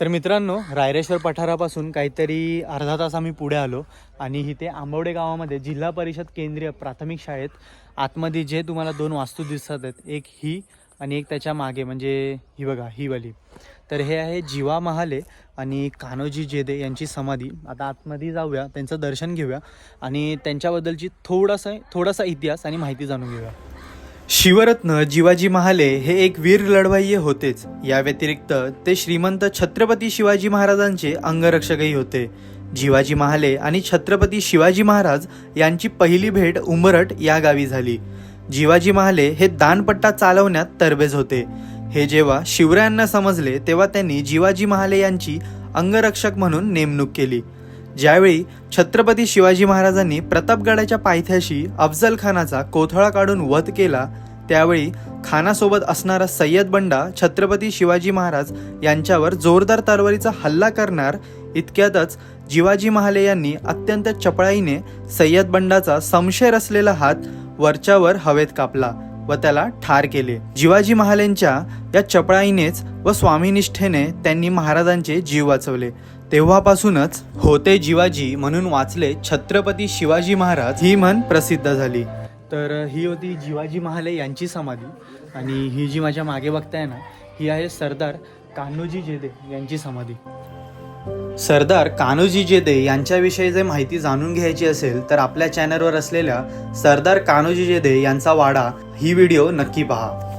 तर मित्रांनो रायरेश्वर पठारापासून काहीतरी अर्धा तास आम्ही पुढे आलो आणि इथे आंबवडे गावामध्ये जिल्हा परिषद केंद्रीय प्राथमिक शाळेत आतमध्ये जे तुम्हाला दोन वास्तू दिसत आहेत एक ही आणि एक त्याच्यामागे म्हणजे ही बघा ही वाली. तर हे आहे जीवा महाले आणि कान्होजी जेदे यांची समाधी. आता आतमध्ये जाऊया त्यांचं दर्शन घेऊया आणि त्यांच्याबद्दलची थोडासा थोडासा इतिहास आणि माहिती जाणून घेऊया. शिवरत्न जिवाजी महाले हे एक वीर लढवाई होतेच. या व्यतिरिक्त ते श्रीमंत छत्रपती शिवाजी महाराजांचे अंगरक्षकही होते. जिवाजी महाले आणि छत्रपती शिवाजी महाराज यांची पहिली भेट उंबरट या गावी झाली. जिवाजी महाले हे दानपट्टा चालवण्यात तरबेज होते. हे जेव्हा शिवरायांना समजले तेव्हा त्यांनी जिवाजी महाले यांची अंगरक्षक म्हणून नेमणूक केली. ज्यावेळी छत्रपती शिवाजी महाराजांनी प्रतापगडाच्या पायथ्याशी अफजल खानाचा कोथळा काढून वध केला त्यावेळी खानासोबत असणारा सय्यद बंडा छत्रपती शिवाजी महाराज यांच्यावर जोरदार तरवारीचा हल्ला करणार इतक्यातच जिवाजी महाले यांनी अत्यंत चपळाईने सय्यद बंडाचा संशय असलेला हात वरच्यावर हवेत कापला व त्याला ठार केले. जिवाजी महालेंच्या या चपळाईनेच व स्वामीनिष्ठेने त्यांनी महाराजांचे जीव वाचवले. तेव्हापासूनच होते जिवाजी म्हणून वाचले छत्रपती शिवाजी महाराज ही म्हण प्रसिद्ध झाली. तर ही होती जिवाजी महाले यांची समाधी. आणि ही जी माझ्या मागे बघताय ना ही आहे सरदार कान्होजी जेदे यांची समाधी. सरदार कान्होजी जेदे यांच्याविषयी जे माहिती जाणून घ्यायची असेल तर आपल्या चॅनलवर असलेल्या सरदार कान्होजी जेदे यांचा वाडा ही व्हिडिओ नक्की पहा.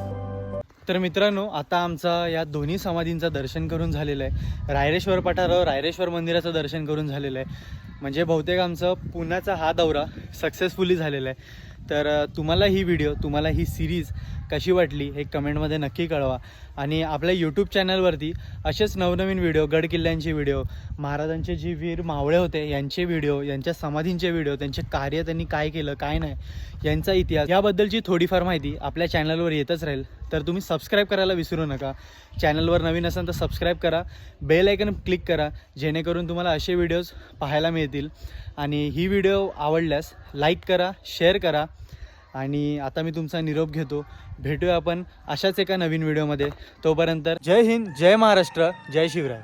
तर मित्रांनो आता आमचा या दोन्ही समाधींचं दर्शन करून झालेलं आहे. रायरेश्वर पठारावर रायरेश्वर मंदिराचं दर्शन करून झालेलं आहे. म्हणजे बहुतेक आमचं पुण्याचा हा दौरा सक्सेसफुली झालेला आहे. तर तुम्हाला ही व्हिडिओ तुम्हाला ही सिरीज कशी वाटली हे कमेंटमध्ये नक्की कळवा. आणि आपल्या यूट्यूब चॅनलवरती असेच नवनवीन व्हिडिओ गड किल्ल्यांचे व्हिडिओ महाराजांचे जे वीर मावळे होते यांचे व्हिडिओ यांच्या समाधींचे व्हिडिओ त्यांचे कार्य त्यांनी काय केलं काय नाही यांचा इतिहास याबद्दलची थोडीफार माहिती आपल्या चॅनलवर येतच राहील. तर तुम्ही सबस्क्राईब करायला विसरू नका. चॅनलवर नवीन असाल तर सबस्क्राईब करा. बेल आयकन क्लिक करा. जेणेकरून तुम्हाला असे व्हिडिओज पाहायला मिळतील. आणि ही व्हिडिओ आवडल्यास लाईक करा शेअर करा. आणि आता मी तुमचा निरोप घेतो. भेटूया आपण अशाच एका नवीन व्हिडिओमध्ये. तोपर्यंत जय हिंद जय महाराष्ट्र जय शिवराय.